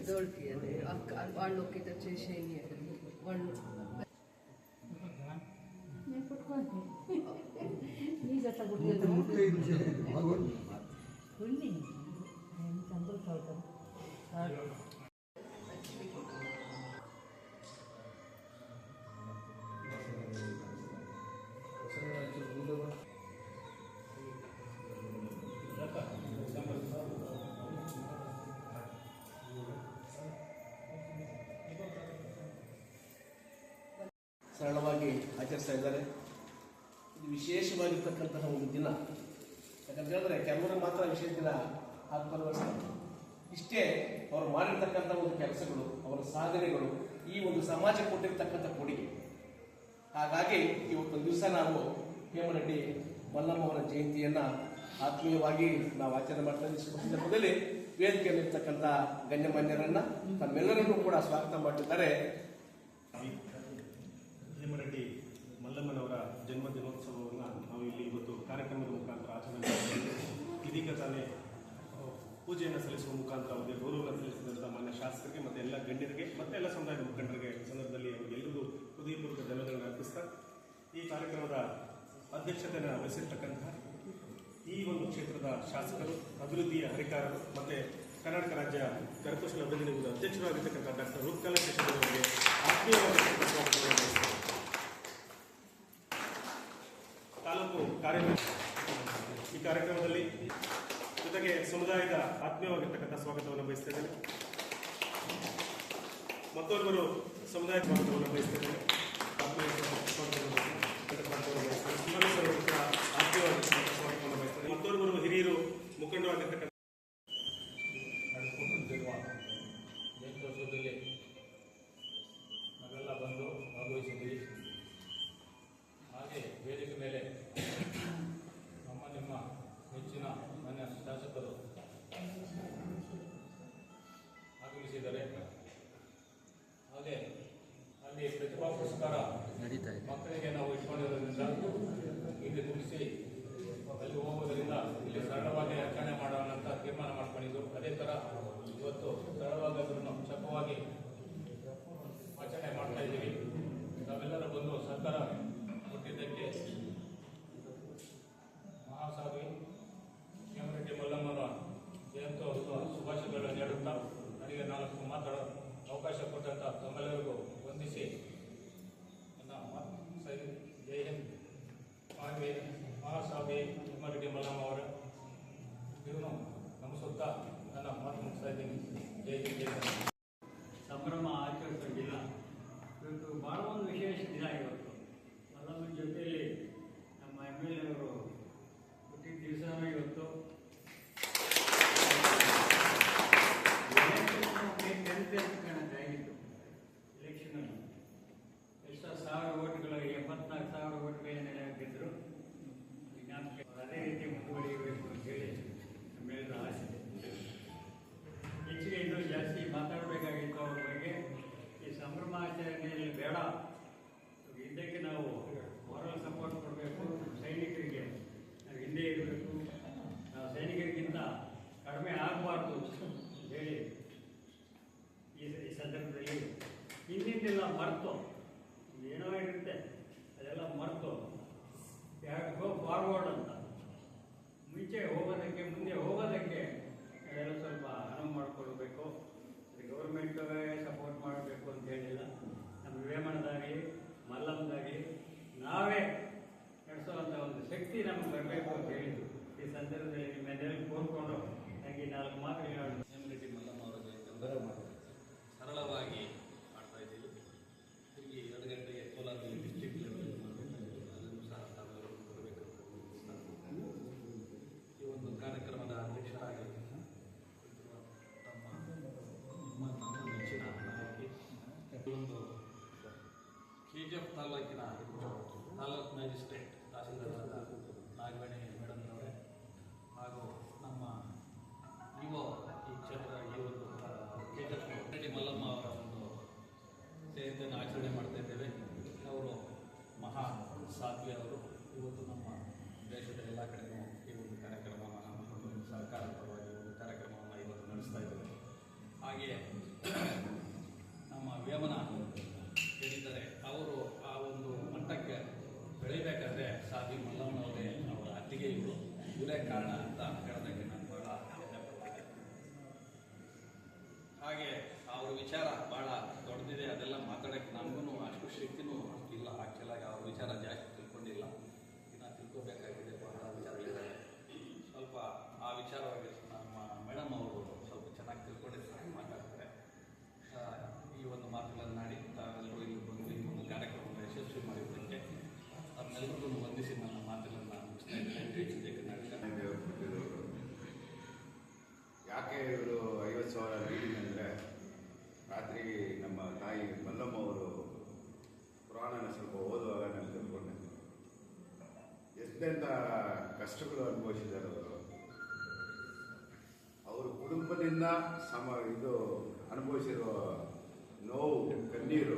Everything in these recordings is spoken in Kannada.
పెద్దోళ్ళకి అది వాళ్ళకి ఇది చేసేయి అది వాళ్ళు ఉంది. అందరూ చదువుతారు ಸಂಭ್ರಮವಾಗಿ ಆಚರಿಸ್ತಾ ಇದ್ದಾರೆ. ಇದು ವಿಶೇಷವಾಗಿರ್ತಕ್ಕಂತಹ ಒಂದು ದಿನ. ಯಾಕಂತ ಹೇಳಿದ್ರೆ ಕೆಲವರು ಮಾತ್ರ ವಿಶೇಷ ದಿನ ಹಾಗೆ ಇಷ್ಟೇ ಅವರು ಮಾಡಿರ್ತಕ್ಕಂಥ ಒಂದು ಕೆಲಸಗಳು, ಅವರ ಸಾಧನೆಗಳು, ಈ ಒಂದು ಸಮಾಜ ಕೊಟ್ಟಿರ್ತಕ್ಕಂಥ ಕೊಡುಗೆ. ಹಾಗಾಗಿ ಇವತ್ತು ದಿವಸ ನಾವು ಹೇಮರೆಡ್ಡಿ ಮಲ್ಲಮ್ಮ ಅವರ ಜಯಂತಿಯನ್ನು ಆತ್ಮೀಯವಾಗಿ ನಾವು ಆಚರಣೆ ಮಾಡ್ತಾ ಇದ್ದೀವಿ. ಸಂದರ್ಭದಲ್ಲಿ ವೇದಿಕೆಯಲ್ಲಿರ್ತಕ್ಕಂಥ ಗಣ್ಯಮಾನ್ಯರನ್ನ ತಮ್ಮೆಲ್ಲರನ್ನೂ ಕೂಡ ಸ್ವಾಗತ ಮಾಡಿದ್ದಾರೆ ಹೇಮರೆಡ್ಡಿ ಮಲ್ಲಮ್ಮನವರ ಜನ್ಮ ದಿನೋತ್ಸವವನ್ನು ನಾವು ಇಲ್ಲಿ ಇವತ್ತು ಕಾರ್ಯಕ್ರಮದ ಮುಖಾಂತರ ಆಚರಣೆ ಮಾಡಿದ್ದೇವೆ ಇದೀಗ ತಾನೇ ಪೂಜೆಯನ್ನು ಸಲ್ಲಿಸುವ ಮುಖಾಂತರ ಅವರಿಗೆ ಗೌರವವನ್ನು ಸಲ್ಲಿಸಿದಂಥ ಮಾನ್ಯ ಶಾಸಕರಿಗೆ ಮತ್ತು ಎಲ್ಲ ಗಣ್ಯರಿಗೆ ಮತ್ತು ಎಲ್ಲ ಸಮುದಾಯದ ಮುಖಂಡರಿಗೆ ಸಂದರ್ಭದಲ್ಲಿ ಅವರಿಗೆಲ್ಲರಿಗೂ ಹೃದಯಪೂರ್ವಕ ಧನ್ಯವಾದಗಳನ್ನು ಅರ್ಪಿಸ್ತಾ, ಈ ಕಾರ್ಯಕ್ರಮದ ಅಧ್ಯಕ್ಷತೆಯನ್ನು ವಹಿಸಿರ್ತಕ್ಕಂತಹ ಈ ಒಂದು ಕ್ಷೇತ್ರದ ಶಾಸಕರು, ಅಭಿವೃದ್ಧಿಯ ಹರಿಕಾರರು ಮತ್ತು ಕರ್ನಾಟಕ ರಾಜ್ಯ ಕರಕುಶಲ ಅಭಿವೃದ್ಧಿ ಅಧ್ಯಕ್ಷರಾಗಿರ್ತಕ್ಕಂಥ ಡಾಕ್ಟರ್ ರೂಪಕಲಾ ಶೆಟ್ಟಿ ಅವರಿಗೆ ಆತ್ಮೀಯವಾದ ಈ ಕಾರ್ಯಕ್ರಮದಲ್ಲಿ ಜೊತೆಗೆ ಸಮುದಾಯದ ಆತ್ಮೀಯವಾಗಿರ್ತಕ್ಕಂಥ ಸ್ವಾಗತವನ್ನು ಬಯಸ್ತಿದ್ದೇನೆ ಮತ್ತೊಬ್ಬರು ಸಮುದಾಯ ಸ್ವಾಗತವನ್ನು ಬಯಸ್ತಿದ್ದೇನೆ ಹೋಗೋದ್ರಿಂದ ಇಲ್ಲಿ ಸರಳವಾಗಿ ಆಚರಣೆ ಮಾಡೋಣ ಅಂತ ತೀರ್ಮಾನ ಮಾಡ್ಕೊಂಡಿದ್ದು. ಅದೇ ಥರ ಇವತ್ತು ಸರಳವಾಗಿ ಅದನ್ನು ಆಚರಣೆ 那那别了 ವಿವೇಮನದಾಗಲಿ ಮಲ್ಲಮ್ಮದಾಗಲಿ ನಾವೇ ನಡೆಸುವಂಥ ಒಂದು ಶಕ್ತಿ ನಮಗೆ ಬರಬೇಕು ಅಂತ ಹೇಳಿದ್ರು. ಈ ಸಂದರ್ಭದಲ್ಲಿ ನಿಮ್ಮೆಲ್ಲರಿಗೂ ಕೋರ್ಕೊಂಡು ನನಗೆ ನಾಲ್ಕು ಮಾತು ಹೇಳೋಣ. ಮಲ್ಲಮ್ಮ ಅವರ ಸರಳವಾಗಿ ಎಫ್ ತಾಲೂಕಿನ ತಾಲೂಕು ಮ್ಯಾಜಿಸ್ಟ್ರೇಟ್ ತಹಸೀಲ್ದಾರರಾದ ನಾಗವೇಣಿ ಮೇಡಮ್ನವರೇ ಹಾಗೂ ನಮ್ಮ ಯುವ ಈ ಕ್ಷೇತ್ರ ಒಂದು ಕೆ ಮಲ್ಲಮ್ಮ ಅವರ ಒಂದು ಜಯಂತಿಯನ್ನು ಆಚರಣೆ ಮಾಡ್ತಾ ಇದ್ದೇವೆ. ಅವರು ಮಹಾ ಸಾಧ್ವಿ ಅವರು ಇವತ್ತು ನಮ್ಮ ದೇಶದ ಎಲ್ಲ ಕಡೆಯೂ ಈ ಒಂದು ಕಾರ್ಯಕ್ರಮವನ್ನು ನಮ್ಮ ಸರ್ಕಾರ ಪರವಾಗಿ ಒಂದು ಕಾರ್ಯಕ್ರಮವನ್ನು ಇವತ್ತು ನಡೆಸ್ತಾ ಇದ್ದೇವೆ ಹಾಗೆಯೇ ನಮ್ಮ ವೇಮನ ಹೇಳಿದ್ದಾರೆ ಅವರು ಆ ಒಂದು ಮಟ್ಟಕ್ಕೆ ಬೆಳಿಬೇಕಾದ್ರೆ ಸಾಧ್ವಿ ಮಲ್ಲಮ್ಮನವರೇ ಅವರ ಅತ್ತಿಗೆ ಇವರು ಇವರೇ ಕಾರಣ ಅಂತ ಹೇಳೋದಕ್ಕೆ ನಾನು ಬಹಳ ಹೆಮ್ಮೆಪಡ್ತೇನೆ ಹಾಗೆ ಅವ್ರ ವಿಚಾರ ಬಹಳ ದೊಡ್ಡದಿದೆ ಅದೆಲ್ಲ ಮಾತಾಡೋಕ್ಕೆ ನಮಗೂ ಅಷ್ಟು ಶಕ್ತಿನೂ ಇಲ್ಲ ಆ್ಯಕ್ಚುಲಾಗಿ ಅವ್ರ ವಿಚಾರ ಜಾಸ್ತಿ ತಿಳ್ಕೊಂಡಿಲ್ಲ ಇನ್ನು ತಿಳ್ಕೊಬೇಕಾಗಿದೆ ಬಹಳ ವಿಚಾರಗಳಿದ್ದಾರೆ ಸ್ವಲ್ಪ ಆ ವಿಚಾರವಾಗಿ ನಮ್ಮ ಮೇಡಮ್ ಅವರು ಸ್ವಲ್ಪ ಚೆನ್ನಾಗಿ ತಿಳ್ಕೊಂಡಿರ್ತಾರೆ ಮಾತಾಡ್ತಾರೆ ಆ, ಈ ಒಂದು ಮಾತುಗಳನ್ನಾಡಿ ತಾವೆಲ್ಲರೂ ಇಲ್ಲಿ ಬಂದು ಈ ಒಂದು ಕಾರ್ಯಕ್ರಮವನ್ನು ಯಶಸ್ವಿ ಮಾಡಿದ್ದಕ್ಕೆ ತಮ್ಮೆಲ್ಲರಿಗೂ ವಂದಿಸಿ ನನ್ನ ಮಾತುಗಳನ್ನು ಮುಗಿಸ್ತಾ ಇದ್ದೇನೆ ಜೈ ಕರ್ನಾಟಕ ದೇವರು ಕೊಟ್ಟಿರೋರು ಯಾಕೆ ಇವರು ಐವತ್ತು ಸಾವಿರ ರೀಡಿಂಗ್ ಅಂದರೆ ರಾತ್ರಿ ನಮ್ಮ ತಾಯಿ ಮಲ್ಲಮ್ಮ ಅವರು ಪುರಾಣನ ಸ್ವಲ್ಪ ಓದುವಾಗ ನಾನು ತಿಳ್ಕೊಂಡೆ ಎಷ್ಟೆಂತ ಕಷ್ಟಗಳು ಅನುಭವಿಸಿದ್ದಾರೆ ಅವರು. ಅವರ ಕುಟುಂಬದಿಂದ ಸಮ ಇದು ಅನುಭವಿಸಿರೋ ನೋವು, ಕಣ್ಣೀರು.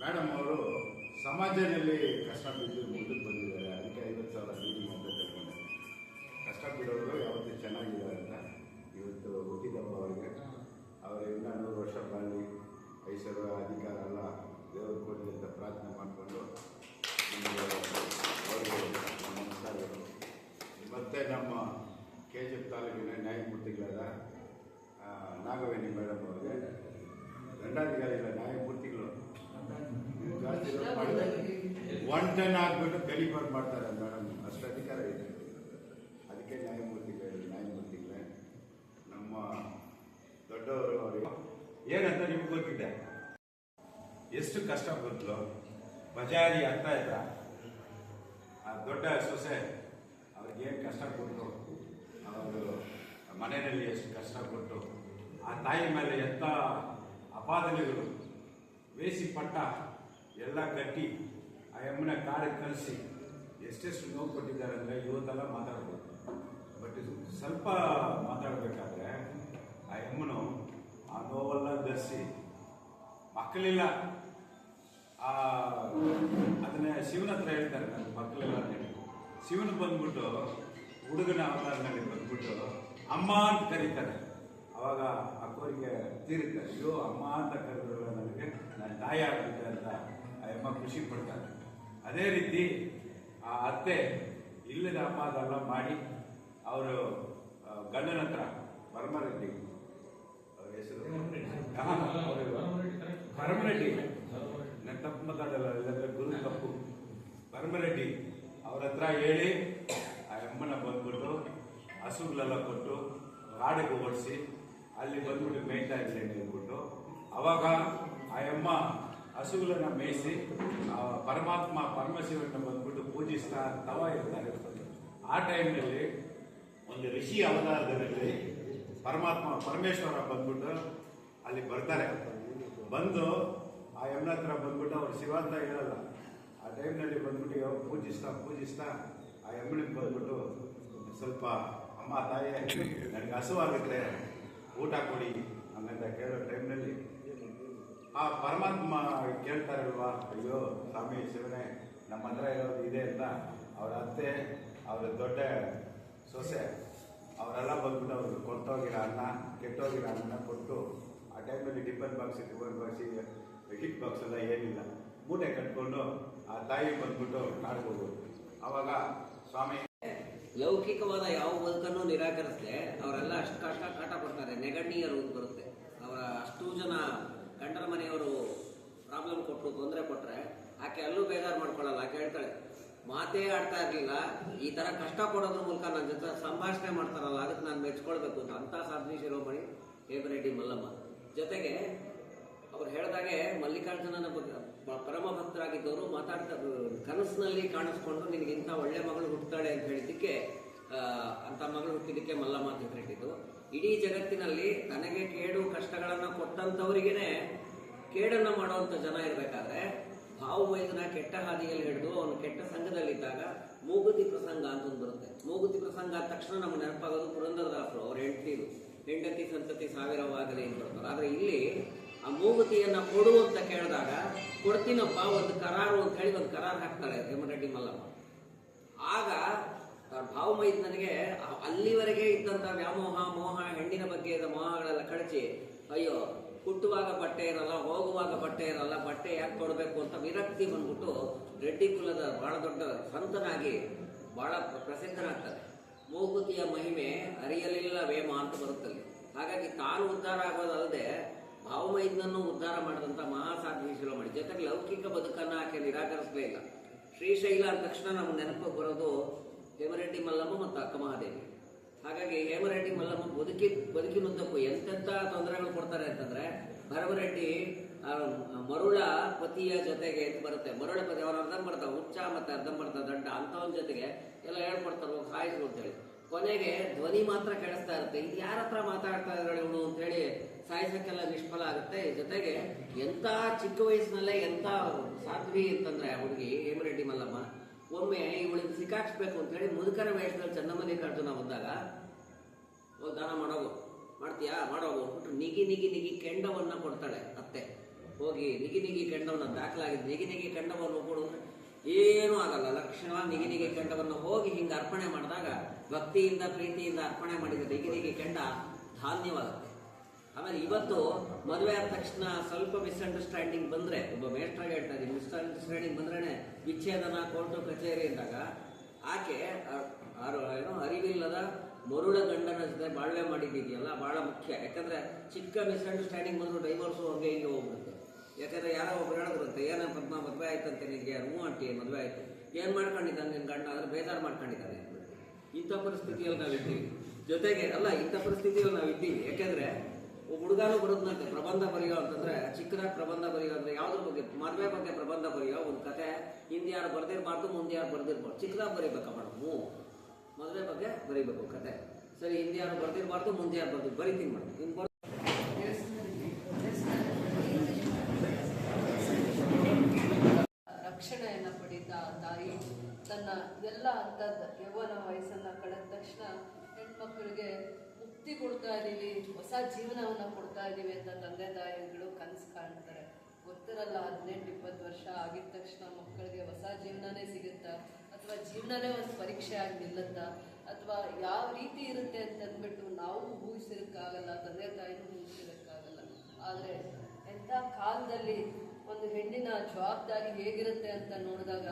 ಮೇಡಮ್ ಅವರು ಸಮಾಜದಲ್ಲಿ ಕಷ್ಟ ಬಿದ್ದು ಬಂದಿದ್ದಾರೆ ಅದಕ್ಕೆ ಐವತ್ತು ಸಾವಿರ ರೀಡಿಂಗ್ ಅಂತ ತಿಳ್ಕೊಂಡೆ ಕಷ್ಟ ಬಿಡೋರು ಯಾವತ್ತೂ ಚೆನ್ನಾಗಿದ್ದಾರೆ ಅಂತ ಇವತ್ತು ಹುಟ್ಟಿದಬ್ಬ ಅವರಿಗೆ ಅವರು ಇನ್ನೂ ನೂರು ವರ್ಷ ಬಾಳಿ ಐಶ್ವರ್ಯ ಅಧಿಕಾರ ಎಲ್ಲ ದೇವರು ಕೊಡಲಿ ಅಂತ ಪ್ರಾರ್ಥನೆ ಮಾಡಿಕೊಂಡು ನಿಮಗೆ ಅವ್ರಿಗೆ ನಮ್ಮ ನಮಸ್ಕಾರಗಳು ಮತ್ತು ನಮ್ಮ ಕೆ ಜಿ ಎಫ್ ತಾಲೂಕಿನ ನ್ಯಾಯಮೂರ್ತಿಗಳಾದ ಆ, ನಾಗವೇಣಿ ಮೇಡಮ್ ಅವ್ರಿಗೆ ದಂಡಾಧಿಕಾರಿಗಳ ನ್ಯಾಯಮೂರ್ತಿಗಳು ಇದು ಜಾಸ್ತಿ ಇರೋದು ಮಾಡಿದ್ರೆ ಒನ್ ಟನ್ ಹಾಕ್ಬಿಟ್ಟು ಡೆಲಿವರ್ ಮಾಡ್ತಾರೆ ಮೇಡಮ್ ಅಷ್ಟು ಅಧಿಕಾರ ಇದೆ ಅದಕ್ಕೆ ನ್ಯಾಯಮೂರ್ತಿಗಳು ನ್ಯಾಯಮೂರ್ತಿಗಳೇ ನಮ್ಮ ದೊಡ್ಡವರು ಅವರಿಗೆ ಏನಂತ ನಿಮ್ಗೆ ಗೊತ್ತಿದೆ? ಎಷ್ಟು ಕಷ್ಟ ಬಂತು ಬಜಾರಿ ಅಂತ ಇದ್ದ ಆ ದೊಡ್ಡ ಸೊಸೆ ಅವ್ರಿಗೆ ಏನು ಕಷ್ಟ ಕೊಟ್ಟರು ಅವರು ಮನೆಯಲ್ಲಿ ಎಷ್ಟು ಕಷ್ಟ ಕೊಟ್ಟು ಆ ತಾಯಿ ಮೇಲೆ ಎಂಥ ಅಪಾದನೆಗಳು? ವೇಸಿ ಪಟ್ಟ ಎಲ್ಲ ಕಟ್ಟಿ ಆ ಎಮ್ಮನ ಕಾರಿಗೆ ಕಳಿಸಿ ಎಷ್ಟೆಷ್ಟು ನೋವು ಕೊಟ್ಟಿದ್ದಾರೆ ಅಂದರೆ ಇವತ್ತೆಲ್ಲ ಮಾತಾಡ್ಬೋದು. ಬಟ್ ಸ್ವಲ್ಪ ಮಾತಾಡಬೇಕಾದ್ರೆ ಆ ಎಮ್ಮನು ಆ ನೋವೆಲ್ಲ ಧರಿಸಿ ಮಕ್ಕಳಿಲ್ಲ. ಆ, ಅದನ್ನ ಶಿವನ ಹತ್ರ ಹೇಳ್ತಾರೆ ನನ್ನ ಮಕ್ಕಳಿಲ್ಲ ಅಂತ ಹೇಳಿ. ಶಿವನು ಬಂದ್ಬಿಟ್ಟು ಹುಡುಗನ ಅವತಾರನಲ್ಲಿ ಬಂದ್ಬಿಟ್ಟು ಅಮ್ಮ ಅಂತ ಕರೀತಾರೆ. ಅವಾಗ ಆ ಕೋರಿಕೆ ತೀರುತ್ತೆ ಅಯ್ಯೋ, ಅಮ್ಮ ಅಂತ ಕರೆದ್ರು ನನಗೆ ನನ್ನ ತಾಯಿ ಆಗುತ್ತೆ ಅಂತ ಆ ಅಮ್ಮ ಖುಷಿ ಪಡ್ತಾರೆ. ಅದೇ ರೀತಿ ಆ ಅತ್ತೆ ಇಲ್ಲದ ಅಪವಾದ ಮಾಡಿ, ಅವರು ಗಂಡನ ಹತ್ರ ಬರ್ಮರೆಡ್ಡಿ ಹೆಸರು ಭರಮರೆಡ್ಡಿ ನಾನು ತಪ್ಪು ಮಾತಾಡಲ್ಲ ಇಲ್ಲಾಂದ್ರೆ ಗುರು ತಪ್ಪು. ಭರಮರೆಡ್ಡಿ ಅವ್ರ ಹತ್ರ ಹೇಳಿ ಆ ಅಮ್ಮನ ಬಂದ್ಬಿಟ್ಟು ಹಸುಗಳೆಲ್ಲ ಕೊಟ್ಟು ಕಾಡಿಗೆ ಓಡಿಸಿ ಅಲ್ಲಿ ಬಂದ್ಬಿಟ್ಟು ಮೇಯ್ತಾ ಇರಲಿ ಹೇಳ್ಬಿಟ್ಟು ಅವಾಗ ಆ ಅಮ್ಮ ಹಸುಗಳನ್ನ ಮೇಯಿಸಿ ಆ ಪರಮಾತ್ಮ ಪರಮಶಿವನ ಬಂದ್ಬಿಟ್ಟು ಪೂಜಿಸ್ತಾ ತವ ಇರ್ತಾರೆ. ಆ ಟೈಮ್ನಲ್ಲಿ ಒಂದು ಋಷಿ ಅವತಾರದಲ್ಲಿ ಪರಮಾತ್ಮ, ಪರಮೇಶ್ವರ ಬಂದ್ಬಿಟ್ಟು ಅಲ್ಲಿ ಬರ್ತಾರೆ. ಬಂದು ಆ ಯಮನ ಹತ್ರ ಬಂದ್ಬಿಟ್ಟು ಅವ್ರು ಶಿವ ಅಂತ ಹೇಳಲ್ಲ. ಆ ಟೈಮ್ನಲ್ಲಿ ಬಂದ್ಬಿಟ್ಟು ಯಾವ ಪೂಜಿಸ್ತಾ ಪೂಜಿಸ್ತಾ ಆ ಯಮನಿಗೆ ಬಂದ್ಬಿಟ್ಟು ಸ್ವಲ್ಪ ಅಮ್ಮ, ತಾಯಿ, ನನಗೆ ಹಸುವಾಗುತ್ತೆ ಊಟ ಕೊಡಿ ಅಂತ ಕೇಳೋ ಟೈಮ್ನಲ್ಲಿ ಆ ಪರಮಾತ್ಮ ಕೇಳ್ತಾರಲ್ವಾ, ಅಯ್ಯೋ ಸ್ವಾಮಿ, ಶಿವನೇ ನಮ್ಮ ಹತ್ರ ಇರೋದು ಇದೆ ಅಂತ. ಅವರ ಅತ್ತೆ, ಅವರ ದೊಡ್ಡ ಸೊಸೆ ಅವರೆಲ್ಲ ಬಂದ್ಬಿಟ್ಟು ಅವ್ರಿಗೆ ಕೊತ್ತೋಗಿರೋ ಅನ್ನ, ಕೆಟ್ಟೋಗಿರೋ ಅನ್ನ ಕೊಟ್ಟು ಆ ಟೈಮಲ್ಲಿ ಟಿಫನ್ ಬಾಕ್ಸ್ ಟಿಫನ್ ಬಾಕ್ಸಿಗೆ ಹಿಟ್ ಬಾಕ್ಸ್ ಎಲ್ಲ ಏನಿಲ್ಲ. ಮೂಟೆ ಕಟ್ಕೊಂಡು ಆ ತಾಯಿ ಬಂದ್ಬಿಟ್ಟು ಕಾಡ್ಬೋದು. ಅವಾಗ ಸ್ವಾಮಿ ಲೌಕಿಕವಾದ ಯಾವ ಬದುಕನ್ನು ನಿರಾಕರಿಸದೆ, ಅವರೆಲ್ಲ ಅಷ್ಟು ಕಷ್ಟ ಕಾಟ ಕೊಡ್ತಾರೆ ರೋಗ ಬರುತ್ತೆ. ಅವರ ಅಷ್ಟು ಜನ ಗಂಡರ ಮನೆಯವರು ಪ್ರಾಬ್ಲಮ್ ಕೊಟ್ಟರು ತೊಂದರೆ ಕೊಟ್ಟರೆ ಆಕೆ ಅಲ್ಲೂ ಬೇಜಾರು ಮಾಡ್ಕೊಳ್ಳಲ್ಲ ಆಕೆ ಹೇಳ್ತಾಳೆ ಮಾತೇ ಆಡ್ತಾ ಇರಲಿಲ್ಲ. ಈ ತರ ಕಷ್ಟ ಕೊಡೋದ್ರ ಮೂಲಕ ನನ್ನ ಜೊತೆ ಸಂಭಾಷಣೆ ಮಾಡ್ತಾರಲ್ಲ, ಅದಕ್ಕೆ ನಾನು ಮೆಚ್ಕೊಳ್ಬೇಕು ಅಂತ. ಅಂತ ಸಾಧನೆ ಶಿರೋಮಣಿ ಹೇಮರೆಡ್ಡಿ ಮಲ್ಲಮ್ಮ. ಜೊತೆಗೆ ಅವ್ರು ಹೇಳಿದಾಗೆ ಮಲ್ಲಿಕಾರ್ಜುನನ ಪರಮ ಭಕ್ತರಾಗಿದ್ದವರು ಮಾತಾಡ್ತಾ, ಕನಸಿನಲ್ಲಿ ಕಾಣಿಸ್ಕೊಂಡು ನಿನಗೆ ಇಂಥ ಒಳ್ಳೆ ಮಗಳು ಹುಟ್ಟುತ್ತಾಳೆ ಅಂತ ಹೇಳಿದ್ದಕ್ಕೆ ಅಂತ ಮಗಳು ಹುಟ್ಟಿದ್ದಕ್ಕೆ ಮಲ್ಲಮ್ಮ ಅಂತ ಹೇಳಿದ್ದು ಇಡೀ ಜಗತ್ತಿನಲ್ಲಿ ತನಗೆ ಕೇಡು ಕಷ್ಟಗಳನ್ನು ಕೊಟ್ಟಂತವರಿಗೇನೆ ಕೇಡನ್ನ ಮಾಡುವಂತ ಜನ ಇರಬೇಕಾದ್ರೆ ಭಾವವೈದ್ಯನ ಕೆಟ್ಟ ಹಾದಿಯಲ್ಲಿ ಹಿಡಿದು ಅವನು ಕೆಟ್ಟ ಸಂಘದಲ್ಲಿದ್ದಾಗ ಮೂಗುತಿ ಪ್ರಸಂಗ ಅಂತ ಒಂದು ಬರುತ್ತೆ. ಮೂಗುತಿ ಪ್ರಸಂಗ ಆದ ತಕ್ಷಣ ನಮ್ಗೆ ನೆನಪಾಗೋದು ಪುರಂದರದಾಸರು, ಅವ್ರ ಹೆಂಡತಿರು ಹೆಂಡತಿ ಸಂತತಿ ಸಾವಿರವಾಗಲಿ ಅಂತ ಬರ್ತಾರೆ ಆದರೆ ಇಲ್ಲಿ ಆ ಮೂಗುತಿಯನ್ನ ಕೊಡು ಅಂತ ಕೇಳಿದಾಗ ಕೊಡ್ತೀನಪ್ಪ, ಒಂದು ಕರಾರು ಅಂತ ಹೇಳಿ ಒಂದು ಕರಾರು ಹಾಕ್ತಾರೆ ಹೇಮರೆಡ್ಡಿ ಮಲ್ಲಮ್ಮ ಆಗ ಭಾವಮೈದ್ ನನಗೆ ಅಲ್ಲಿವರೆಗೆ ಇದ್ದಂತ ವ್ಯಾಮೋಹ, ಮೋಹ, ಹೆಣ್ಣಿನ ಬಗ್ಗೆ ಇದ್ದ ಮೋಹಗಳೆಲ್ಲ ಕಳಚಿ, ಅಯ್ಯೋ ಹುಟ್ಟುವಾಗ ಬಟ್ಟೆ ಇರಲ್ಲ, ಹೋಗುವಾಗ ಬಟ್ಟೆ ಇರಲ್ಲ, ಬಟ್ಟೆ ಯಾಕೆ ಕೊಡಬೇಕು ಅಂತ ವಿರಕ್ತಿ ಬಂದ್ಬಿಟ್ಟು ರೆಡ್ಡಿ ಕುಲದ ಬಹಳ ದೊಡ್ಡ ಸಂತನಾಗಿ ಬಹಳ ಪ್ರಸಿದ್ಧನಾಗ್ತಾರೆ ಮೂಗುತಿಯ ಮಹಿಮೆ ಅರಿಯಲಿಲ್ಲ ವೇಮ ಅಂತ ಬರುತ್ತಲ್ಲಿ. ಹಾಗಾಗಿ ತಾನು ಉದ್ಧಾರ ಆಗೋದಲ್ಲದೆ ಭಾವಮೈದ್ನನ್ನು ಉದ್ಧಾರ ಮಾಡಿದಂಥ ಮಹಾಸಾಧ್ವಿ ಶಿರೋಮಣಿ. ಜೊತೆಗೆ ಲೌಕಿಕ ಬದುಕನ್ನು ಆಕೆ ನಿರಾಕರಿಸಲೇ ಇಲ್ಲ. ಶ್ರೀಶೈಲ ತಕ್ಷಣ ನಮ್ಮ ನೆನಪು ಬರೋದು ಹೇಮರೆಡ್ಡಿ ಮಲ್ಲಮ್ಮ ಮತ್ತು ಅಕ್ಕ ಮಹಾದೇವಿ. ಹಾಗಾಗಿ ಹೇಮರೆಡ್ಡಿ ಮಲ್ಲಮ್ಮ ಬದುಕಿ ಬದುಕಿನುದ್ದಕ್ಕೂ ಎಂತೆಂಥ ತೊಂದರೆಗಳು ಕೊಡ್ತಾರೆ ಅಂತಂದ್ರೆ ಭರಮರೆಡ್ಡಿ ಮರುಳ ಪತಿಯ ಜೊತೆಗೆ ಅಂತ ಬರುತ್ತೆ. ಮರುಳ ಪತಿ ಅವ್ರ ಅರ್ಧ ಬರ್ತಾವ ಹುಚ್ಚ ಮತ್ತೆ ಅರ್ಧಂಬರ್ಧ, ದಡ್ಡ ಅಂಥವನ ಜೊತೆಗೆ ಎಲ್ಲ ಹೇಳ್ಕೊಡ್ತಾರೆ ಹೋಗಿ ಸಾಯಿಸು ಅಂತೇಳಿ. ಕೊನೆಗೆ ಧ್ವನಿ ಮಾತ್ರ ಕೇಳಿಸ್ತಾ ಇರುತ್ತೆ. ಇದು ಯಾರ ಹತ್ರ ಮಾತಾಡ್ತಾ ಇದ್ದಾಳೆ ಇವಳು ಅಂತೇಳಿ ಸಾಯಿಸಕ್ಕೆಲ್ಲ ನಿಷ್ಫಲ ಆಗುತ್ತೆ. ಜೊತೆಗೆ ಎಂತ ಚಿಕ್ಕ ವಯಸ್ಸಿನಲ್ಲೇ ಎಂತ ಸಾಧ್ವಿ ಅಂತಂದ್ರೆ ಹುಡುಗಿ ಹೇಮರೆಡ್ಡಿ ಮಲ್ಲಮ್ಮ ಒಮ್ಮೆ ಇವಳಿಗೆ ಸಿಕ್ಕಾಕ್ಸ್ಬೇಕು ಅಂತ ಹೇಳಿ ಮುದುಕರ ವೇಷದಲ್ಲಿ ಚಂದಮಲ್ಲಿಕಾರ್ಜುನ ಬಂದಾಗ, ಓ, ದಾನ ಮಾಡೋಗು, ಮಾಡ್ತೀಯಾ? ಮಾಡೋಗು. ಅಂದ್ಬಿಟ್ಟು ನಿಗಿ ನಿಗಿ ನಿಗಿ ಕೆಂಡವನ್ನ ಕೊಡ್ತಾಳೆ ಅತ್ತೆ. ಹೋಗಿ ನಿಗಿ ನಿಗಿ ಕೆಂಡವನ್ನ ದಾಖಲಾಗಿದೆ, ನಿಗಿ ನಿಗಿ ಕೆಂಡವನ್ನು ಕೊಡು ಏನೂ ಆಗಲ್ಲ. ಲಕ್ಷಣ ನಿಗಿ ನಿಗಿ ಕೆಂಡವನ್ನು ಹೋಗಿ ಹಿಂಗೆ ಅರ್ಪಣೆ ಮಾಡಿದಾಗ ಭಕ್ತಿಯಿಂದ, ಪ್ರೀತಿಯಿಂದ ಅರ್ಪಣೆ ಮಾಡಿದ ನಿಗಿ ನಿಗಿ ಕೆಂಡ ಧಾನ್ಯವಾಗುತ್ತೆ. ಆಮೇಲೆ ಇವತ್ತು ಮದುವೆ ಆದ ತಕ್ಷಣ ಸ್ವಲ್ಪ ಮಿಸ್ಅಂಡರ್ಸ್ಟ್ಯಾಂಡಿಂಗ್ ಬಂದ್ರೆ, ಒಬ್ಬ ಮೇಷ್ಟ್ರಾಗಿ ಹೇಳ್ತಾ ಇದ್ದೀನಿ ಮಿಸ್ಅಂಡರ್ಸ್ಟ್ಯಾಂಡಿಂಗ್ ಬಂದ್ರೇ ವಿಚ್ಛೇದನ ಕೋರ್ಟು ಕಚೇರಿ ಅಂದಾಗ, ಆಕೆ ಏನೋ ಅರಿವಿಲ್ಲದ ಮರುಳ ಗಂಡನ ಜೊತೆ ಬಾಳ್ವೆ ಮಾಡಿದ್ದೀಯಲ್ಲ ಬಹಳ ಮುಖ್ಯ. ಯಾಕಂದ್ರೆ ಚಿಕ್ಕ ಮಿಸ್ಅಂಡರ್ಸ್ಟ್ಯಾಂಡಿಂಗ್ ಬಂದ್ರು ಡೈವರ್ಸು ಹಂಗೆ ಹಿಂಗೆ ಹೋಗ್ಬಿಡುತ್ತೆ. ಯಾಕಂದ್ರೆ ಯಾರೋ ಒಬ್ರು ಹೇಳಿದ್ರಂತೆ ಏನ ಪದ್ಮ, ಮದುವೆ ಆಯ್ತಂತೆ ನಿನಗೆ, ಹ್ಞೂ ಆಂಟಿ, ಮದುವೆ ಆಯ್ತು. ಏನು ಮಾಡ್ಕೊಂಡಿದ್ದಾನೆ ನಿನ್ ಗಂಡ? ಅಂದ್ರೆ ಬೇಜಾರು ಮಾಡ್ಕೊಂಡಿದ್ದಾನೆ. ಇಂಥ ಪರಿಸ್ಥಿತಿಯಲ್ಲಿ ನಾವಿದ್ದೀವಿ. ಜೊತೆಗೆ, ಅಲ್ಲ, ಇಂಥ ಪರಿಸ್ಥಿತಿಯಲ್ಲಿ ನಾವಿದ್ದೀವಿ. ಯಾಕಂದ್ರೆ ಹುಡುಗಾನು ಬರೋದ್ನಂತೆ ಪ್ರಬಂಧ ಬರೆಯೋ ಅಂತಂದ್ರೆ, ಚಿಕ್ಕದಾಗಿ ಪ್ರಬಂಧ ಬರೆಯೋ ಅಂದ್ರೆ ಯಾವ್ದ್ರ ಬಗ್ಗೆ? ಮದುವೆ ಬಗ್ಗೆ ಪ್ರಬಂಧ ಬರೆಯೋ ಒಂದು ಕತೆ. ಹಿಂದೆ ಯಾರು ಬರ್ದಿರ್ಬಾರ್ದು, ಮುಂದೆ ಯಾರು ಬರ್ದಿರ್ಬಾರ್ದು. ಚಿಕ್ಕದಾಗಿ ಬರೀಬೇಕ ಮೇಡಮ್ ಮದುವೆ ಬಗ್ಗೆ ಬರೀಬೇಕು ಕತೆ. ಸರಿ, ಹಿಂದೆ ಯಾರು ಬರ್ದಿರ್ಬಾರ್ದು, ಮುಂದೆ ಯಾರು ಬರ್ದು ಬರೀತೀನಿ ಮೇಡಮ್ ರಕ್ಷಣೆಯನ್ನ ಪಡೀತಾ ತಾಯಿ, ತನ್ನ ಎಲ್ಲ ಅಂತ ಯೌವನ ವಯಸ್ಸನ್ನ ಕಳೆದ ತಕ್ಷಣ ಹೆಣ್ಮಕ್ಳಿಗೆ ಮುಕ್ತಿ ಕೊಡ್ತಾ ಇದ್ದೀವಿ, ಹೊಸ ಜೀವನವನ್ನು ಕೊಡ್ತಾ ಇದ್ದೀವಿ ಅಂತ ತಂದೆ ತಾಯಿಗಳು ಕನಸು ಕಾಣ್ತಾರೆ. ಗೊತ್ತಿರಲ್ಲ, ಹದಿನೆಂಟು, ಇಪ್ಪತ್ತು ವರ್ಷ ಆಗಿದ ತಕ್ಷಣ ಮಕ್ಕಳಿಗೆ ಹೊಸ ಜೀವನನೇ ಸಿಗುತ್ತಾ? ಅಥವಾ ಜೀವನನೇ ಒಂದು ಪರೀಕ್ಷೆ ಆಗಿ ನಿಲ್ಲುತ್ತಾ? ಅಥವಾ ಯಾವ ರೀತಿ ಇರುತ್ತೆ ಅಂತ ಅಂದ್ಬಿಟ್ಟು ನಾವು ಊಹಿಸಿರಕ್ಕಾಗಲ್ಲ, ತಂದೆ ತಾಯಿನೂ ಊಹಿಸಿರಕ್ಕಾಗಲ್ಲ? ಆದರೆ ಎಂಥ ಕಾಲದಲ್ಲಿ ಒಂದು ಹೆಣ್ಣಿನ ಜವಾಬ್ದಾರಿ ಹೇಗಿರುತ್ತೆ ಅಂತ ನೋಡಿದಾಗ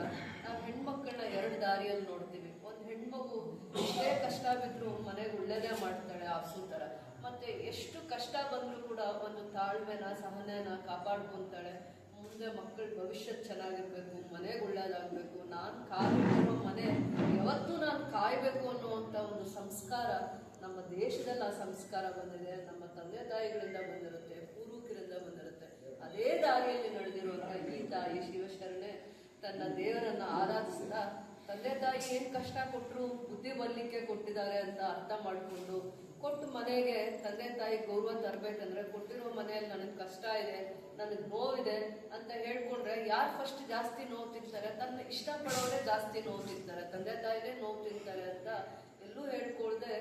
ನಾವು ಹೆಣ್ಮಕ್ಳನ್ನ ಎರಡು ದಾರಿಯಲ್ಲಿ ನೋಡ್ತೀವಿ. ಒಂದು ಹೆಣ್ಮಗು ಎಷ್ಟೇ ಕಷ್ಟ ಬಿದ್ದರೂ ಮನೆಗೆ ಒಳ್ಳೇದೇ ಮಾಡ್ತಾಳೆ ಆಪ್ಸು ಥರ. ಮತ್ತೆ ಎಷ್ಟು ಕಷ್ಟ ಬಂದರೂ ಕೂಡ ಒಂದು ತಾಳ್ಮೆನ, ಸಹನೆನ ಕಾಪಾಡ್ಕೊಂತಾಳೆ. ಮುಂದೆ ಮಕ್ಕಳ ಭವಿಷ್ಯ ಚೆನ್ನಾಗಿರ್ಬೇಕು, ಮನೆಗೆ ಒಳ್ಳೇದಾಗಬೇಕು. ನಾನು ಕಾಲಿಟ್ಟಿರೋ ಮನೆ ಯಾವತ್ತೂ ನಾನು ಕಾಯಬೇಕು ಅನ್ನುವಂಥ ಒಂದು ಸಂಸ್ಕಾರ ನಮ್ಮ ದೇಶದಲ್ಲಿ ಆ ಸಂಸ್ಕಾರ ಬಂದಿದೆ. ನಮ್ಮ ತಂದೆ ತಾಯಿಗಳಿಂದ ಬಂದಿರುತ್ತೆ, ಪೂರ್ವಿಕರಿಂದ ಬಂದಿರುತ್ತೆ. ಅದೇ ದಾರಿಯಲ್ಲಿ ನಡೆದಿರುವಂತಹ ಈ ತಾಯಿ ಶಿವಶರಣೆ ತನ್ನ ದೇವರನ್ನ ಆರಾಧಿಸ್ತಾ ತಂದೆ ತಾಯಿ ಏನ್ ಕಷ್ಟ ಕೊಟ್ಟರು ಬುದ್ಧಿ ಬರಲಿಕ್ಕೆ ಕೊಟ್ಟಿದ್ದಾರೆ ಅಂತ ಅರ್ಥ ಮಾಡಿಕೊಂಡು ಕೊಟ್ಟು ಮನೆಗೆ ತಂದೆ ತಾಯಿ ಗೌರವ ತರಬೇಕಂದ್ರೆ ಕೊಟ್ಟಿರೋ ಮನೆಯಲ್ಲಿ ನನಗೆ ಕಷ್ಟ ಇದೆ, ನನಗೆ ನೋವಿದೆ ಅಂತ ಹೇಳ್ಕೊಂಡ್ರೆ ಯಾರು ಫಸ್ಟ್ ಜಾಸ್ತಿ ನೋವು ತಿಂತಾರೆ? ತನ್ನ ಇಷ್ಟಪಡೋರೇ ಜಾಸ್ತಿ ನೋವು ತಿಂತಾರೆ. ತಂದೆ ತಾಯಿನೇ ನೋವು ತಿಂತಾರೆ ಅಂತ ಎಲ್ಲೂ ಹೇಳ್ಕೊಳ್ದೆ,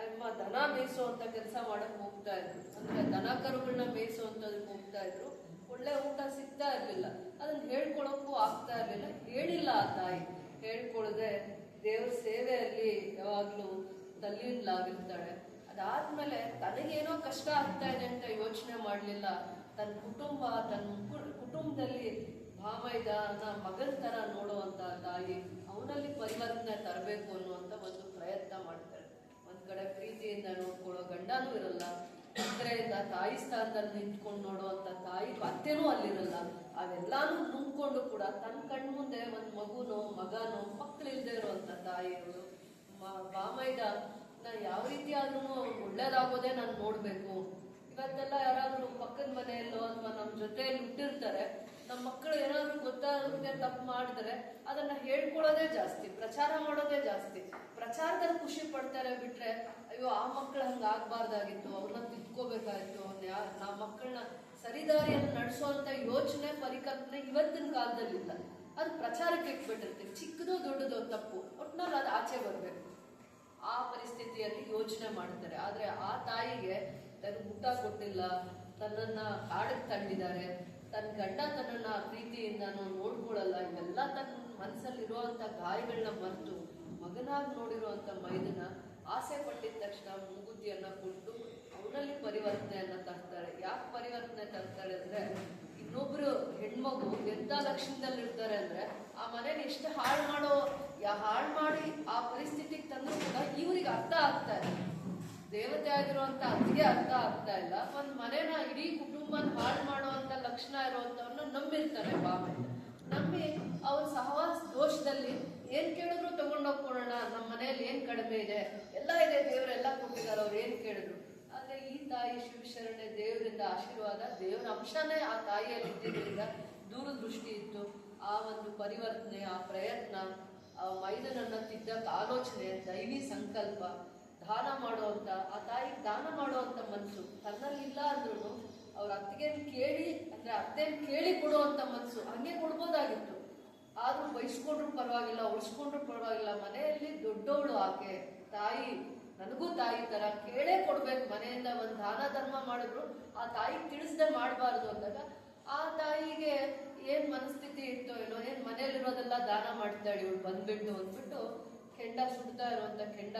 ಅಮ್ಮ ದನ ಮೇಯಿಸೋ ಅಂತ ಕೆಲಸ ಮಾಡಕ್ ಹೋಗ್ತಾ ಇದ್ರು. ಅಂದ್ರೆ ದನ ಕರುಗಳನ್ನ ಮೇಯಿಸುವಂತದಕ್ಕೆ ಹೋಗ್ತಾ ಇದ್ರು. ಒಳ್ಳೆ ಊಟ ಸಿಗ್ತಾ ಇರ್ಲಿಲ್ಲ. ಅದನ್ನ ಹೇಳ್ಕೊಳಕ್ಕೂ ಆಗ್ತಾ ಇರ್ಲಿಲ್ಲ. ಹೇಳಿಲ್ಲ ಆ ತಾಯಿ. ಹೇಳ್ಕೊಳ್ದೆ ದೇವ್ರ ಸೇವೆಯಲ್ಲಿ ಯಾವಾಗ್ಲೂ ತಲ್ಲೀನಲಾಗಿರ್ತಾಳೆ ಅದಾದ್ಮೇಲೆ ತನಗೇನೋ ಕಷ್ಟ ಆಗ್ತಾ ಇದೆ ಅಂತ ಯೋಚನೆ ಮಾಡಲಿಲ್ಲ. ತನ್ನ ಕುಟುಂಬ, ತನ್ನ ಕುಟುಂಬದಲ್ಲಿ ಅನ್ನ ಮಗನ ತರ ನೋಡುವಂತ ತಾಯಿ ಅವನಲ್ಲಿ ಪರಿವರ್ತನೆ ತರಬೇಕು ಅನ್ನುವಂತ ಒಂದು ಪ್ರಯತ್ನ ಮಾಡ್ತಾಳೆ. ಒಂದ್ ಕಡೆ ಪ್ರೀತಿಯಿಂದ ನೋಡ್ಕೊಳ್ಳೋ ಗಂಡನೂ ಇರಲ್ಲ ಹತ್ತಿರದಿಂದ ತಾಯಿ ಸ್ಥಾನದಲ್ಲಿ ನಿಂತ್ಕೊಂಡು ನೋಡುವಂತ ತಾಯಿ ಅತ್ತೆನೂ ಅಲ್ಲಿರಲ್ಲ. ಅವೆಲ್ಲಾನು ನುಂಗ್ಕೊಂಡು ಕೂಡ ತನ್ನ ಕಣ್ಮುಂದೆ ಒಂದ್ ಮಗುನೋ, ಮಗನೋ ಮಕ್ಕಳಿಲ್ದೇ ಇರುವಂತ ತಾಯಿ ಅವರು ಬಾಮೈದ, ನಾ ಯಾವ ರೀತಿ ಆದ್ರೂ ಒಳ್ಳೇದಾಗೋದೇ ನಾನು ನೋಡ್ಬೇಕು. ಇವತ್ತೆಲ್ಲ ಯಾರಾದ್ರೂ ಪಕ್ಕದ ಮನೆಯಲ್ಲೋ ಅಥವಾ ನಮ್ಮ ಜೊತೆಯಲ್ಲಿ ಹುಟ್ಟಿರ್ತಾರೆ ನಮ್ಮ ಮಕ್ಕಳು ಏನಾದ್ರು ಗೊತ್ತಾಗುತ್ತೆ ತಪ್ಪು ಮಾಡಿದ್ರೆ ಅದನ್ನ ಹೇಳ್ಕೊಳ್ಳೋದೇ ಜಾಸ್ತಿ, ಪ್ರಚಾರ ಮಾಡೋದೇ ಜಾಸ್ತಿ. ಪ್ರಚಾರದಲ್ಲಿ ಖುಷಿ ಪಡ್ತಾರೆ ಬಿಟ್ರೆ ಅಯ್ಯೋ, ಆ ಮಕ್ಕಳು ಹಂಗೆ ಆಗಬಾರ್ದಾಗಿತ್ತು ಅವ್ರನ್ನ ತಿದ್ಕೋಬೇಕಾಗಿತ್ತು ಅವ್ನ ಯಾ ನಾವು ಮಕ್ಕಳನ್ನ ಸರಿದಾರಿಯನ್ನು ನಡೆಸುವಂಥ ಯೋಚನೆ, ಪರಿಕಲ್ಪನೆ ಇವತ್ತಿನ ಕಾಲದಲ್ಲಿಲ್ಲ. ಅದು ಪ್ರಚಾರಕ್ಕೆ ಇಟ್ಬಿಟ್ಟಿರ್ತೀವಿ. ಚಿಕ್ಕದೋ ದೊಡ್ಡದೋ ತಪ್ಪು. ಒಟ್ಟಿನಲ್ಲಿ ಅದು ಆಚೆ ಬರಬೇಕು. ಆ ಪರಿಸ್ಥಿತಿಯಲ್ಲಿ ಯೋಚನೆ ಮಾಡ್ತಾರೆ. ಆದರೆ ಆ ತಾಯಿಗೆ ತನ್ನ ಊಟ ಕೊಟ್ಟಿಲ್ಲ, ತನ್ನನ್ನ ಕಾಡಕ್ಕೆ ತಳ್ಳಿದ್ದಾರೆ ತನ್ನ ಗಂಡ ತನ್ನನ್ನ ಪ್ರೀತಿಯಿಂದ ನೋಡ್ಕೊಳ್ಳಲ್ಲ ಇವೆಲ್ಲ ತನ್ನ ಮನಸ್ಸಲ್ಲಿರುವಂಥ ಗಾಯಗಳನ್ನ ಮರೆತು ಮಗನಾಗಿ ನೋಡಿರುವಂಥ ಮೈದನ ಆಸೆ ಪಟ್ಟಿದ ತಕ್ಷಣ ಮೂಗುತಿಯನ್ನ ಕೊಟ್ಟು ಅವನಲ್ಲಿ ಪರಿವರ್ತನೆಯನ್ನ ತರ್ತಾಳೆ. ಯಾಕೆ ಪರಿವರ್ತನೆ ತರ್ತಾಳೆ ಅಂದ್ರೆ, ಇನ್ನೊಬ್ರು ಹೆಣ್ಮಗು ಎಂತ ಲಕ್ಷಣದಲ್ಲಿ ಇರ್ತಾರೆ ಅಂದ್ರೆ, ಆ ಮನೇನ ಎಷ್ಟು ಹಾಳು ಮಾಡೋ ಹಾಳು ಮಾಡಿ ಆ ಪರಿಸ್ಥಿತಿಗೆ ತಂದ್ರು ಕೂಡ ಇವ್ರಿಗೆ ಅರ್ಥ ಆಗ್ತಾ ಇಲ್ಲ. ದೇವತೆ ಆಗಿರುವಂತ ಅತ್ತಿಗೆ ಅರ್ಥ ಆಗ್ತಾ ಇಲ್ಲ. ಒಂದ್ ಮನೇನ ಇಡೀ ಕುಟುಂಬನ ಹಾಳು ಮಾಡುವಂತ ಲಕ್ಷಣ ಇರುವಂತವನ್ನ ನಂಬಿರ್ತಾರೆ ಬಾಮೆ ನಂಬಿ ಅವ್ರ ಸಹವಾಸ ದೋಷದಲ್ಲಿ ಏನ್ ಕೇಳಿದ್ರು ತಗೊಂಡೋಗ್ ಕೊಡೋಣ ನಮ್ಮ ಮನೆಯಲ್ಲಿ ಏನ್ ಕಡಿಮೆ ಇದೆ? ಎಲ್ಲ ಇದೆ ದೇವರೆಲ್ಲ ಕೊಟ್ಟಿದ್ದಾರೆ, ಅವ್ರು ಏನ್ ಕೇಳಿದ್ರು? ಆದ್ರೆ ಈ ತಾಯಿ ಶಿವಶರಣೆ ದೇವರಿಂದ ಆಶೀರ್ವಾದ, ದೇವರ ಅಂಶನೇ ಆ ತಾಯಿಯಲ್ಲಿ ಇದ್ದಿದ್ದರಿಂದ ದೂರದೃಷ್ಟಿ ಇತ್ತು. ಆ ಒಂದು ಪರಿವರ್ತನೆ, ಆ ಪ್ರಯತ್ನ, ಆ ಮೈದನನ್ನ ತಿದ್ದ ಆಲೋಚನೆ, ದೈವಿ ಸಂಕಲ್ಪ, ದಾನ ಮಾಡುವಂತ, ಆ ತಾಯಿಗೆ ದಾನ ಮಾಡುವಂತ ಮನಸ್ಸು ತನ್ನಲ್ಲಿ ಇಲ್ಲ ಅಂದ್ರೂ ಅವ್ರ ಅತ್ತಿಗೆ ಕೇಳಿ, ಅಂದ್ರೆ ಅತ್ತೆನ್ ಕೇಳಿ ಕೊಡುವಂತ ಮನಸ್ಸು ಹಂಗೆ ಕೊಡ್ಬೋದಾಗಿತ್ತು. ಆದ್ರೂ ಬಯಸ್ಕೊಂಡ್ರು ಪರವಾಗಿಲ್ಲ, ಉಳಿಸ್ಕೊಂಡ್ರು ಪರವಾಗಿಲ್ಲ. ಮನೆಯಲ್ಲಿ ದೊಡ್ಡವಳು ಆಕೆ, ತಾಯಿ, ನನಗೂ ತಾಯಿ ತರ ಕೇಳೇ ಕೊಡ್ಬೇಕು. ಮನೆಯಿಂದ ಒಂದು ದಾನ ಧರ್ಮ ಮಾಡಿದ್ರು, ಆ ತಾಯಿ ತಿಳಿಸ್ದೆ ಮಾಡಬಾರ್ದು ಅಂದಾಗ, ಆ ತಾಯಿಗೆ ಏನ್ ಮನಸ್ಥಿತಿ ಇತ್ತೋ ಏನೋ, ಏನ್ ಮನೇಲಿರೋದೆಲ್ಲ ದಾನ ಮಾಡ್ತಾಳೆ ಇವಳು ಬಂದ್ಬಿಟ್ಟು ಅಂದ್ಬಿಟ್ಟು ಕೆಂಡ ಸುಡ್ತಾ ಇರುವಂತ ಕೆಂಡ